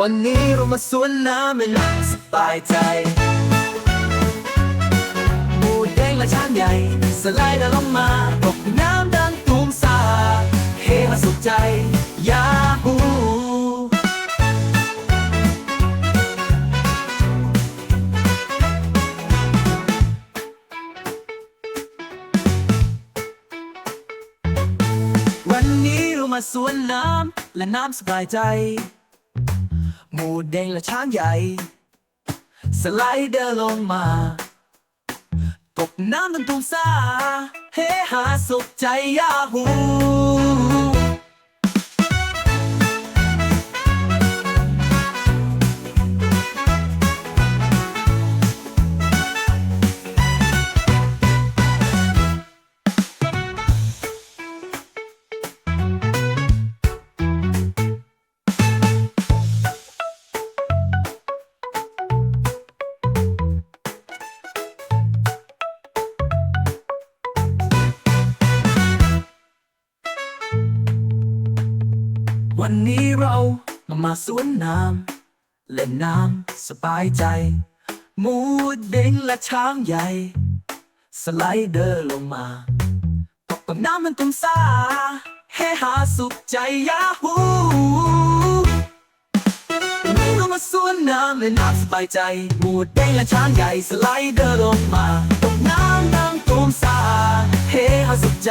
วันนี้เรามาสวนน้ำไม่นั่งสบายใจ หมูแดงและช้างใหญ่ สไลด์ดินลงมาตกน้ำดังตูมซาเฮฮาสุขใจ ยาฮูวันนี้เรามาสวนน้ำและน้ำสบายใจ หมูแดงและช้างใหญ่ สไลเดอร์ลงมาตกน้ำตันตุงซาเฮฮาสุขใจยาหู วันนี้เรามามาสวนน้ำเล่นน้ำสบายใจ มูเด้งและช้างใหญ่ สไลเดอร์ลงมาตกกับน้ำมันตุ้มซาเฮฮาสุขใจยาฮูวันนี้เรามาสวนน้ำเล่นน้ำสบายใจ มูเด้งและช้างใหญ่ สไลเดอร์ลงมาตกน้ำดังตุ้มซาเฮฮาสุขใจ